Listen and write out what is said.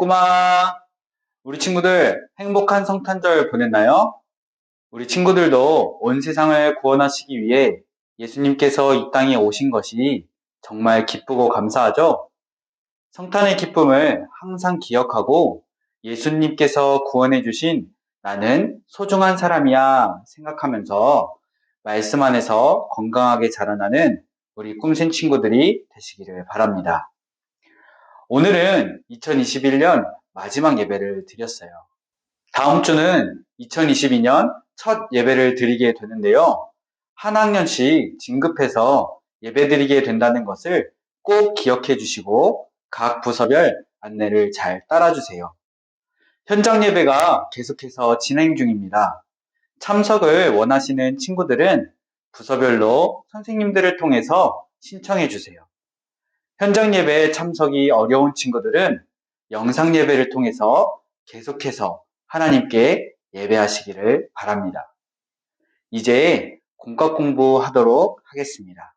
꼬마, 우리 친구들 행복한 성탄절 보냈나요? 우리 친구들도 온 세상을 구원하시기 위해 예수님께서 이 땅에 오신 것이 정말 기쁘고 감사하죠? 성탄의 기쁨을 항상 기억하고 예수님께서 구원해 주신 나는 소중한 사람이야 생각하면서 말씀 안에서 건강하게 자라나는 우리 꿈생 친구들이 되시기를 바랍니다. 오늘은 2021년 마지막 예배를 드렸어요. 다음 주는 2022년 첫 예배를 드리게 되는데요. 한 학년씩 진급해서 예배 드리게 된다는 것을 꼭 기억해 주시고 각 부서별 안내를 잘 따라주세요. 현장 예배가 계속해서 진행 중입니다. 참석을 원하시는 친구들은 부서별로 선생님들을 통해서 신청해 주세요. 현장 예배 참석이 어려운 친구들은 영상 예배를 통해서 계속해서 하나님께 예배하시기를 바랍니다. 이제 공과 공부하도록 하겠습니다.